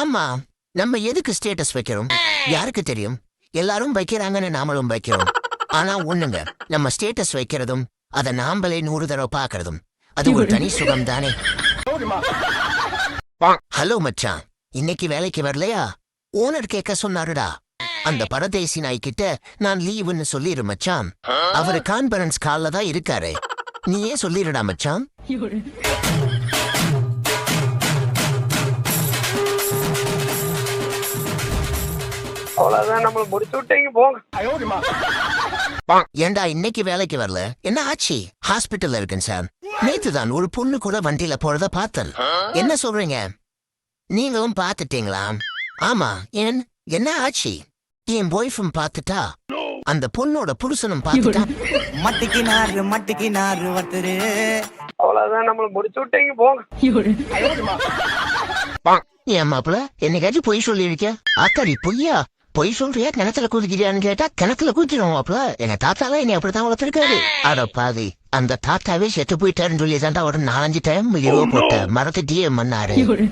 ஆமா. நம்ம எதுக்கு ஸ்டேட்டஸ் வைக்கிறோம்? யாருக்கு தெரியும்? எல்லாரும் வைக்கிறாங்கன்னு நாமளும் வைக்கிறோம். ஆனா ஒண்ணுங்க நம்ம ஸ்டேட்டஸ் வைக்கிறதும் அத நாம்பளே நூறு தடவை பாக்குறதும் அது ஒரு தனி சுகம் தானே ஹலோ மச்சான் இன்னைக்கு வேலைக்கு வரலையா? ஓனர் கேட்க சொன்னாருடா. அந்த பரதேசி நாய் கிட்ட நான் லீவுன்னு சொல்லிரு மச்சான். அவரு கான்பரன்ஸ் கால்ல தான் இருக்காரு. நீயே சொல்லிருடா மச்சான். அவ்வளவுதான் இன்னைக்கு வேலைக்கு வரல? என்ன ஆச்சு? ஹாஸ்பிட்டல்ல இருக்கேன் சார். நேத்துதான் ஒரு பொண்ணு கூட வண்டியில போறத பார்த்தல் என்ன சொல்றீங்க? நீங்களும் பாத்துட்டீங்களா ஆமா ஏன்? என்ன ஆச்சு? என் பாய்ஃபும் பார்த்துட்டா? அந்த பொண்ணோட புருஷனும் பார்த்துட்டா? மட்டிக்கு நாறு மட்டிக்கு நாறு வத்துரு அவ்வளவுதான் நம்மள முடிச்சு விட்டீங்க போங்க. என் மாப்பிள்ள என்னைக்காச்சும் பொய் சொல்லியிருக்க அத்தாடி பொய்யா? பொய் சொல்றியா? கிணத்துல குதிக்கிறியான்னு கேட்டா கிணத்துல குதிச்சிடும் மாப்பிள. எங்க தாத்தாலாம் என்னை அப்படித்தான் வளர்த்திருக்காரு. அட பாதி அந்த தாத்தாவே செத்து போயிட்டாருன்னு சொல்லி தாண்டா ஒரு நாலஞ்சு டைம் இரவு போட்ட. மரத்தை 人，